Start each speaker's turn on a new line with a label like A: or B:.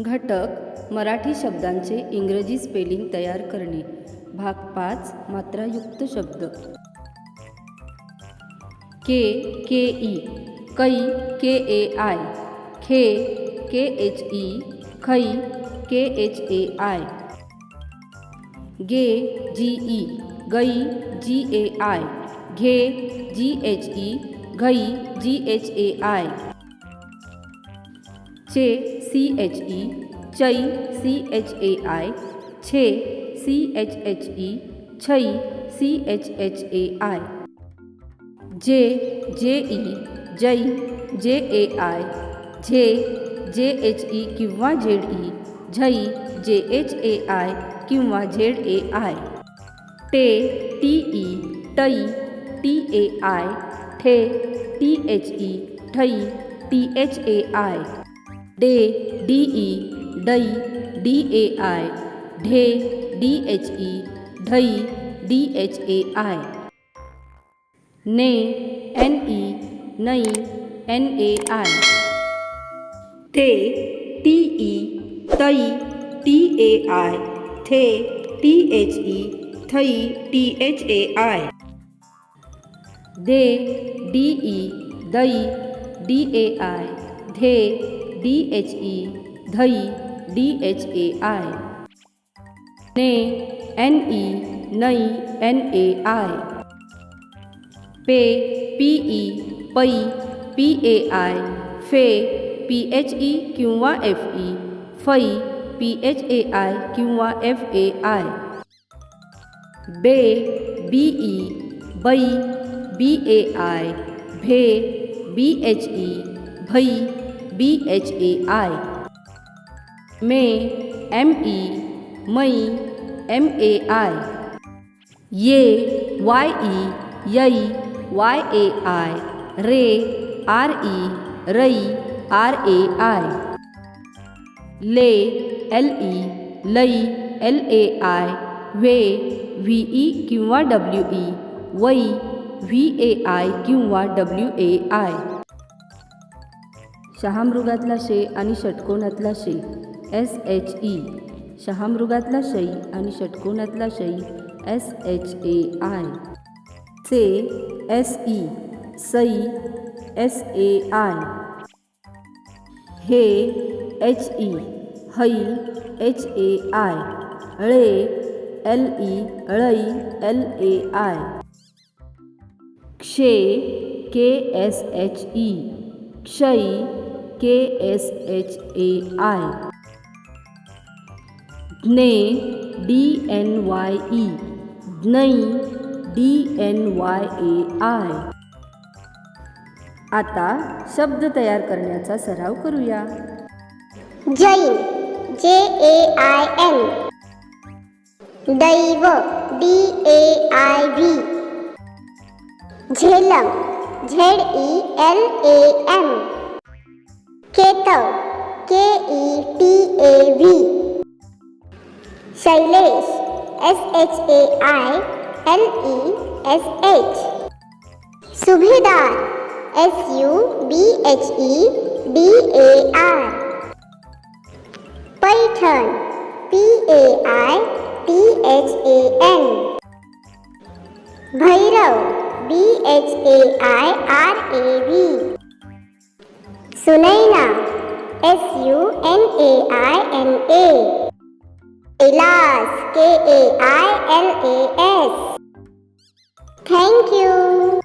A: घटक मराठी शब्दांचे इंग्रजी स्पेलिंग तयार करणे. भाग पाच मात्रायुक्त शब्द. के के ई. कै के ए आय. खे के एच ई. खै के एच ए आय. गे जी ई. गई जी ए आय. घे जी एच ई. घई जी एच ए आय. चे सी एच ई चै सी एच ए आई छे सी एच एच ई छै सी एच एच ए आय जे जे ई जै जे ए आय झे जे एच ई किंवा झेड ई झै जे एच ए आय किंवा झेड ए आय टे टी ई टै टी ए आय ठे टी एच ई ठै टी एच ए आय डे डी ई डै डी ए आय ढे डी एच ई ढै डी एच ए आय ने एन ई नै एन ए आय थे टी ई तै टी ए आय थे टी एच ई थै टी एच ए आय दे डी ई दै डी ए आय धे डी एच ई धै डी एच ए आय ने एन ई नई एन ए आय पे पी ई पै पी ए आय फे पी एच ई किंवा एफ़ ई फै पी एच ए आय किंवा एफ़ ए आय बे बी ई बै बी ए आय भे बी एच ई भै बी एच ए आई मे एम ई मई एम ए आई ये वाई ई यै वाय ए आई रे आर ई रई आर ए आई ले एल ई लै एल ए आई वे वी ई किंवा डब्ल्यू ई वई व्ही ए आय किंवा डब्ल्यू ए आय शहामृगातला शे आणि षटकोनातला शे. एस एच ई शहामृगातला शै आणि षटकोनातला शै. एस एच ए आय से एस ई सई एस ए आय हे एच ई है. एच ए आय ळे. एल ई ळै. एल ए आय क्षे. K S H E क्षयी K S H A I ज्ञे D N Y E ज्ञै D N Y A I आता शब्द तयार करण्याचा सराव करूया.
B: Jain J A I N दैव D A I V Jhelum Z E L A M केतव K E T A V Shailesh S H A I L E S H Subhedar S U B H E D A R Paithan P A I T H A N Bhairav B H A I R A V Sunaina. S U N A I N A. Kailas K A I L A S. Thank you.